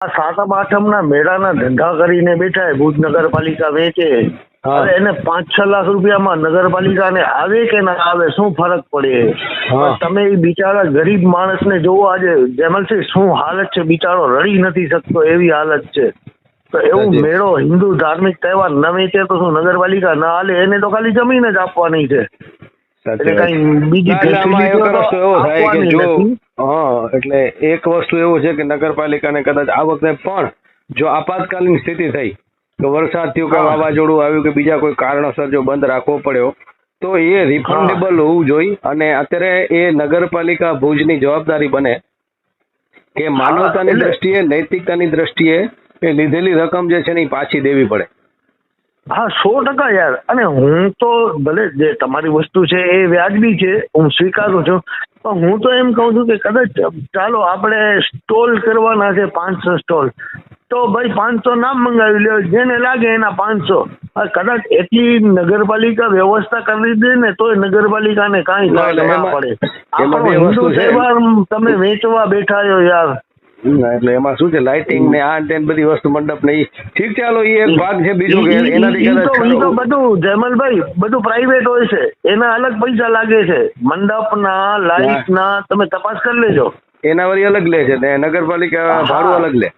આ સાતમ આઠમના મેળાના ધંધા કરીને બેઠા ભુજ નગરપાલિકા વેચે અરે એને પાંચ છ લાખ રૂપિયામાં નગરપાલિકાને આવે કે ના આવે શું ફરક પડે? તમે એ બિચારા ગરીબ માણસને જોવો આજે જેમલસિંહ શું હાલત છે? બિચારો રડી નથી શકતો એવી હાલત છે. તો એવું મેળો હિન્દુ ધાર્મિક તહેવાર ન વેચે તો શું નગરપાલિકા ના હાલે એને તો ખાલી જમીન જ આપવાની છે. એટલે કઈ બીજી ના, આપવાની નથી. હા એટલે એક વસ્તુ એવું છે કે નગરપાલિકાને કદાચ આ વખતે પણ જો આપાતકાલીન સ્થિતિ થઈ કે વરસાદ થયું કે વાવાઝોડું આવ્યું કે બીજા કોઈ કારણસર જો બંધ રાખવો પડ્યો તો એ રિફંડેબલ હોવું જોઈએ. અને અત્યારે એ નગરપાલિકા ભુજની જવાબદારી બને કે માનવતાની દ્રષ્ટિએ નૈતિકતાની દ્રષ્ટિએ એ લીધેલી રકમ જે છે ને એ પાછી દેવી પડે. હા સો ટકા યાર. અને હું તો ભલે જે તમારી વસ્તુ છે એ વ્યાજબી છે હું સ્વીકારું છું હું તો એમ કહું છું કે કદાચ ચાલો આપણે સ્ટોલ કરવાના છે પાંચસો સ્ટોલ. તો ભાઈ પાંચસો નામ મંગાવી લ્યો જેને લાગે એના પાંચસો. કદાચ એટલી નગરપાલિકા વ્યવસ્થા કરી દે ને તોય નગરપાલિકાને કાંઈ પડે. તમે વેચવા બેઠા છો યાર. એટલે એમાં શું છે લાઇટિંગ ને આ ને બધી વસ્તુ મંડપ ને ઠીક છે હાલો એ એક ભાગ છે બીજો કે એનાથી કદાચ. બધું જયમલભાઈ બધું પ્રાઇવેટ હોય છે. એના અલગ પૈસા લાગે છે. મંડપના લાઇટના તમે તપાસ કરી લેજો. એના વળી અલગ લે છે ને નગરપાલિકા ભાડું અલગ લે.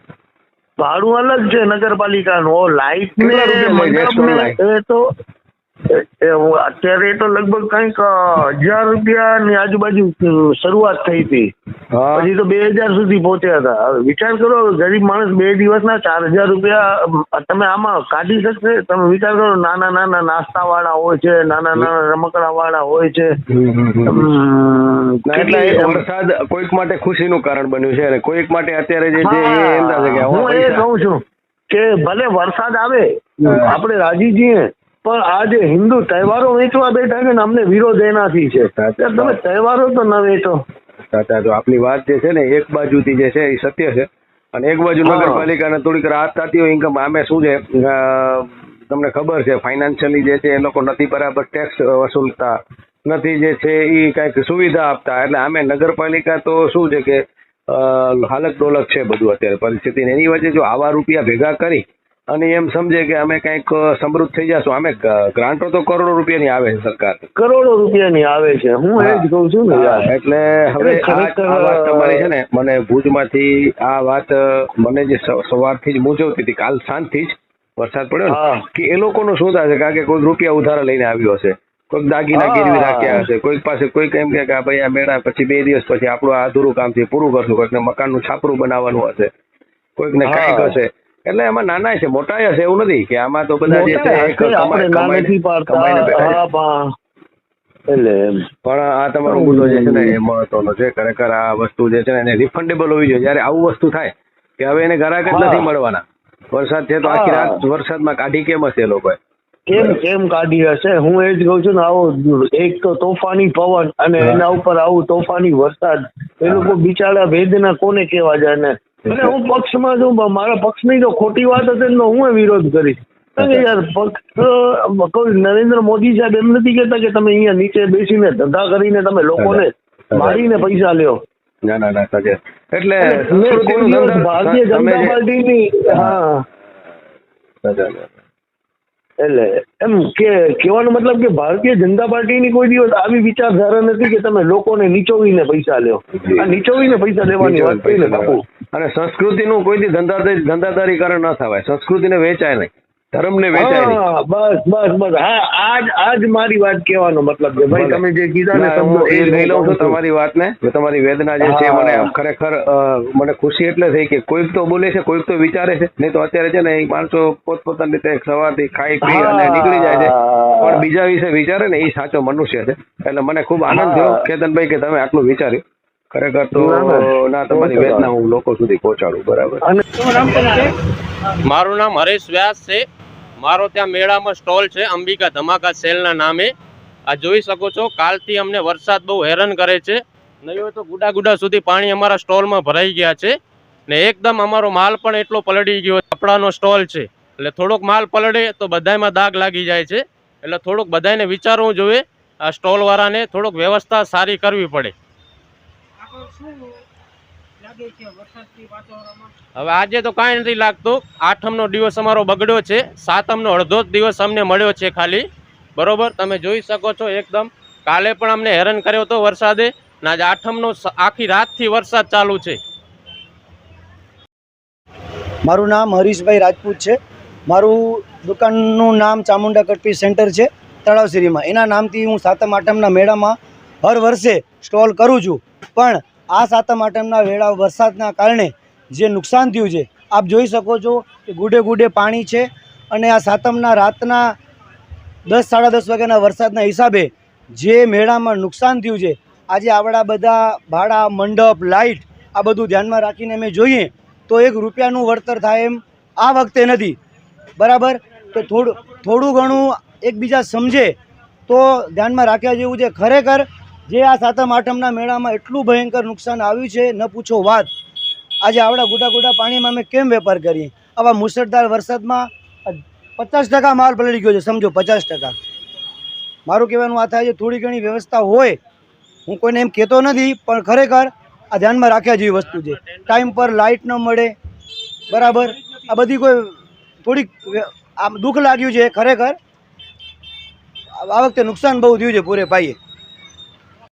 ભાડું અલગ છે નગરપાલિકાનું. લાઇટ ને મંડપ ને એ તો અત્યારે તો લગભગ કંઈક હજાર રૂપિયાની આજુબાજુ શરૂઆત થઈ હતી. પછી તો બે હજાર સુધી પહોંચ્યા હતા. વિચાર કરો ગરીબ માણસ બે દિવસના ચાર હજાર રૂપિયા તમે આમાં કાઢી શકશે? તમે વિચાર કરો નાના નાના નાસ્તા વાળા હોય છે નાના નાના રમકડા વાળા હોય છે. ના, વરસાદ કોઈક માટે ખુશીનું કારણ બન્યું છે અને કોઈક માટે અત્યારે જે હા, એ કહું છું કે ભલે વરસાદ આવે આપણે રાજી છીએ પણ આ જે હિન્દુ તહેવારો વેચવા બેઠા છે ને અમને વિરોધ એનાથી છે તમે. તહેવારો તો ન વેચો સાચા તો આપની વાત જે છે ને એક બાજુથી જે છે એ સત્ય છે અને એક બાજુ. નગરપાલિકાને થોડીક રાહત થતી હોય ઇન્કમ આમે શું છે તમને ખબર છે ફાઇનાન્શિયલી જે છે એ લોકો નથી બરાબર ટેક્સ વસૂલતા નથી જે છે એ કંઈક સુવિધા આપતા એટલે આમે નગરપાલિકા તો શું છે કે હાલક ડોલક છે બધું અત્યારે પરિસ્થિતિ ને એની વચ્ચે જો આવા રૂપિયા ભેગા કરી અને એમ સમજે કે અમે કંઈક સમૃદ્ધ થઈ જશું. અમે ગ્રાન્ટો તો કરોડો રૂપિયાની આવે છે સરકાર. કરોડો રૂપિયાની આવે છે. હું એ જ કહું છું ને એટલે હવે આ વાત તમારી છે ને મને ભુજમાંથી આ વાત મને જે સવારથી જ મૂંઝવતી હતી કાલ સાંજથી જ વરસાદ પડ્યો ને કે એ લોકોનું શું થશે છે કારણ કે કોઈ રૂપિયા ઉધારા લઈને આવ્યો હશે. કોઈક દાગીના ગીરવી રાખ્યા હશે. કોઈક પાસે કોઈક એમ કે ભાઈ આ મેળા પછી બે દિવસ પછી આપણું આ અધૂરું કામ છે પૂરું કરશું કોઈકને મકાનનું છાપરું બનાવવાનું હશે. કોઈકને ને કાંઈક હશે. એટલે એમાં નાના છે મોટા હશે એવું નથી કે આમાં તો બધા જે છે એટલે પણ આ તમારો મુદ્દો જે છે ને એ મહત્વનો છે. ખરેખર આ વસ્તુ જે છે ને એને રિફંડેબલ હોવી જોઈએ. જયારે આવું વસ્તુ થાય કે હવે એને ગ્રાહક જ નથી મળવાના. વરસાદ છે તો આખી. રાત વરસાદમાં કાઢી કેમ હશે એ લોકોએ? કેમ કેમ કાઢી હશે? હું એ જ કહું છું ને આવો એક તો તોફાની પવન અને એના ઉપર આવું તોફાની વરસાદ એ લોકો બિચારા વેદના કોને કહેવા જાય ને? અને હું પક્ષમાં છું મારા પક્ષની જો ખોટી વાત હશે તો હું વિરોધ કરીશ. યાર પક્ષ કોઈ નરેન્દ્ર મોદી સાહેબ એમ નથી કહેતા કે તમે અહીંયા નીચે બેસીને ધંધા કરીને તમે લોકોને મારીને પૈસા લ્યો. ના ના ના સાચે. એટલે ભારતીય જનતા પાર્ટીની હા. એટલે એમ કે કહેવાનો મતલબ કે ભારતીય જનતા પાર્ટીની કોઈ દિવસ આવી વિચારધારા નથી કે તમે લોકોને નીચોવીને પૈસા લ્યો. આ નીચોવીને પૈસા લેવાની વાત કરીને બાપુ. અને સંસ્કૃતિનું કોઈ દી ધંધાદારી ધંધાદારીકરણ ન થવાય. સંસ્કૃતિને વેચાય નહીં. ધર્મને વેચાય બસ બસ બસ. હા આજ આજ મારી વાત કહેવાનો મતલબ છે. ભાઈ તમે જે કીધા ને એ લઈ લઉં છું તમારી વાતને. તમારી વેદના જે છે મને ખરેખર મને ખુશી એટલે થઈ કે કોઈક તો બોલે છે કોઈક તો વિચારે છે. નહીં તો અત્યારે છે ને એ માણસો પોતપોતાની રીતે સવારથી ખાઈ પી અને નીકળી જાય છે. પણ બીજા વિશે વિચારે ને એ સાચો મનુષ્ય છે. એટલે મને ખૂબ આનંદ. થયો. કેતનભાઈ કે તમે આટલું વિચાર્યું. ખરેખર તો ના, તમારી વેદના હું લોકો સુધી પહોંચાડું બરાબર. અને મારું નામ હરેશ વ્યાસ છે. મારો ત્યાં મેળામાં સ્ટોલ છે, અંબિકા ધમાકા સેલના નામે. આ જોઈ શકો છો, કાલથી અમને વરસાદ બહુ હેરાન કરે છે. નહીં હોય તો ગુડા ગુડા સુધી પાણી અમારા સ્ટોલમાં ભરાઈ ગયા છે. ને એકદમ અમારો માલ પણ એટલો પલળી ગયો કપડાનો સ્ટોલ છે. એટલે થોડોક માલ પલળે તો બધાયમાં દાગ લાગી જાય છે. એટલે થોડુંક બધાને વિચારવું જોઈએ, આ સ્ટોલવાળાને થોડુંક વ્યવસ્થા સારી કરવી પડે. હવે આજે તો કાંઈ નથી લાગતું. આઠમનો દિવસ અમારો બગડ્યો છે. સાતમનો અડધો જ દિવસ અમને મળ્યો છે ખાલી. બરોબર? તમે જોઈ શકો છો એકદમ. કાલે પણ અમને હેરાન કર્યો હતો વરસાદે. ને આજે આઠમનો આખી રાતથી વરસાદ ચાલુ છે. મારું નામ હરીશભાઈ રાજપૂત છે. મારું દુકાનનું નામ ચામુંડા કટપી સેન્ટર છે તળાવસીરીમાં એના નામથી હું સાતમ આઠમના મેળામાં હર વર્ષે સ્ટોલ કરું છું. પણ આ સાતમ આઠમના વેળા વરસાદના કારણે જે નુકસાન થયું છે, આપ જોઈ શકો છો કે ગુડે ગુડે પાણી છે અને આ સાતમના રાતના દસ, સાડા દસ વાગ્યાના વરસાદના હિસાબે જે મેળામાં નુકસાન થયું છે, આજે આવડા બધા ભાડા, મંડપ, લાઇટ, આ બધું ધ્યાનમાં રાખીને અમે જોઈએ તો એક રૂપિયાનું વળતર થાય એમ આ વખતે નથી. બરાબર? તો થોડું થોડું ઘણું એકબીજા સમજે તો ધ્યાનમાં રાખ્યા જેવું છે. ખરેખર જે આ સાતમ આઠમના મેળામાં એટલું ભયંકર નુકસાન આવ્યું છે, ન પૂછો વાત. આજે આવડા ગુડા ગુડા પાણીમાં અમે કેમ વેપાર કરીએ? આવા મુસળધાર વરસાદમાં પચાસ ટકા માલ પલળી ગયો છે, સમજો, પચાસ ટકા. મારું કહેવાનું આ થાય છે, થોડી ઘણી વ્યવસ્થા હોય. હું કોઈને એમ કહેતો નથી, પણ ખરેખર આ ધ્યાનમાં રાખ્યા જેવી વસ્તુ છે. ટાઈમ પર લાઇટ ન મળે. બરાબર? આ બધી કોઈ થોડીક આમ દુઃખ લાગ્યું છે, ખરેખર. આ વખતે નુકસાન બહુ થયું છે પૂરે પાઈએ